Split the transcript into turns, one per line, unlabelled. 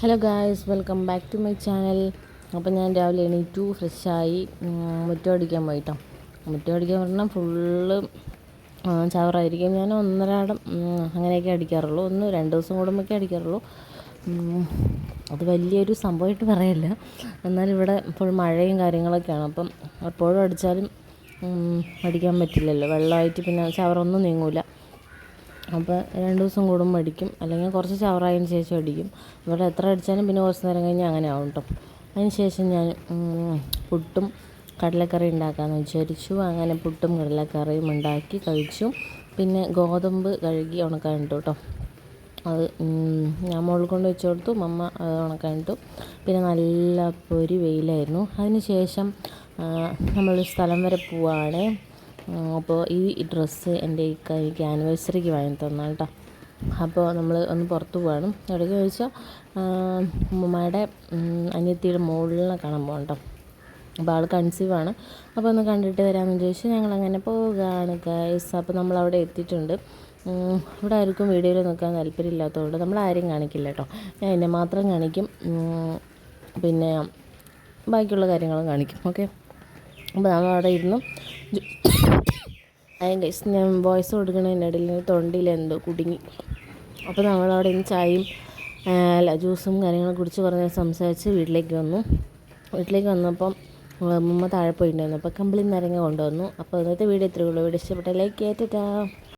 Hello guys welcome back to my channel അപ്പോൾ ഞാൻ രാവിലെ എണീറ്റു ഫ്രഷായി മുറ്റം അടിക്കാൻ പോയിട്ടോ. മുറ്റം അടിക്കാൻ പറഞ്ഞാൽ ഫുള്ള് ചവറായിരിക്കും. ഞാൻ ഒന്നരാടം അങ്ങനെയൊക്കെ അടിക്കാറുള്ളൂ. ഒന്ന് രണ്ട് ദിവസം കൂടുമ്പോഴൊക്കെ അടിക്കാറുള്ളൂ. അത് വലിയൊരു സംഭവമായിട്ട് പറയല്ല. എന്നാൽ ഇവിടെ ഇപ്പോൾ മഴയും കാര്യങ്ങളൊക്കെയാണ്. അപ്പം എപ്പോഴും അടിച്ചാലും അടിക്കാൻ പറ്റില്ലല്ലോ. വെള്ളമായിട്ട് പിന്നെ ചവറൊന്നും നീങ്ങൂല. അപ്പോൾ രണ്ട് ദിവസം കൂടുമ്പോൾ അടിക്കും. അല്ലെങ്കിൽ കുറച്ച് ചവറായതിന് ശേഷം അടിക്കും. ഇവിടെ എത്ര അടിച്ചാലും പിന്നെ കുറച്ച് നേരം കഴിഞ്ഞ് അങ്ങനെ ആവും കേട്ടോ അതിന് ശേഷം ഞാൻ പുട്ടും കടലക്കറി ഉണ്ടാക്കാമെന്ന് വിചാരിച്ചു. അങ്ങനെ പുട്ടും കടലക്കറിയും ഉണ്ടാക്കി കഴിച്ചു. പിന്നെ ഗോതമ്പ് കഴുകി ഉണക്കാൻ ഉണക്കാനിട്ടു കേട്ടോ അത് ഞാൻ മുകളിൽ കൊണ്ട് വെച്ച് കൊടുത്തു. മമ്മ അത് ഉണക്കാനിട്ടു പിന്നെ നല്ല പൊരി വെയിലായിരുന്നു. അതിന് ശേഷം നമ്മൾ സ്ഥലം വരെ പോവാണ്. അപ്പോൾ ഈ ഡ്രസ്സ് എന്റെ എനിക്ക് ആനിവേഴ്സറിക്ക് വാങ്ങി തന്നാണ് കേട്ടോ അപ്പോൾ നമ്മൾ ഒന്ന് പുറത്ത് പോകണം. എവിടേക്ക് ചോദിച്ചാൽ ഉമ്മയുടെ അനിയത്തിയുടെ മുകളിലെ കാണാൻ പോകണം കേട്ടോ അപ്പോൾ ആൾ കൺസീവാണ് അപ്പോൾ ഒന്ന് കണ്ടിട്ട് വരാമെന്ന് ഞങ്ങൾ അങ്ങനെ പോവുകയാണ് ഗൈസ്. അപ്പോൾ നമ്മൾ അവിടെ എത്തിയിട്ടുണ്ട്. ഇവിടെ ആർക്കും വീഡിയോയിൽ നിൽക്കാൻ താല്പര്യമില്ലാത്തതുകൊണ്ട് നമ്മൾ ആരെയും കാണിക്കില്ല കേട്ടോ ഞാൻ എന്നെ മാത്രം കാണിക്കും. പിന്നെ ബാക്കിയുള്ള കാര്യങ്ങളും കാണിക്കും. ഓക്കെ? അപ്പോൾ നമ്മൾ അവിടെ ഇരുന്നു. അതിന്റെ ഞാൻ വോയിസ് കൊടുക്കണതിന്റെ ഇടയിൽ തൊണ്ടിയിൽ എന്തോ കുടുങ്ങി. അപ്പോൾ നമ്മളവിടെ നിന്ന് ചായയും അല്ല ജ്യൂസും കാര്യങ്ങളും കുടിച്ച് പറഞ്ഞ് സംസാരിച്ച് വീട്ടിലേക്ക് വന്നു. വീട്ടിലേക്ക് വന്നപ്പം ഉമ്മ താഴെ പോയിട്ടുണ്ടായിരുന്നു. അപ്പോൾ കമ്പിളി നരങ്ങ കൊണ്ടുവന്നു. അപ്പോൾ ഇന്നത്തെ വീഡിയോ ഇത്രയേ ഉള്ളൂ. വീഡിയോ ഇഷ്ടപ്പെട്ട ലൈക്ക് കേട്ടിട്ടാ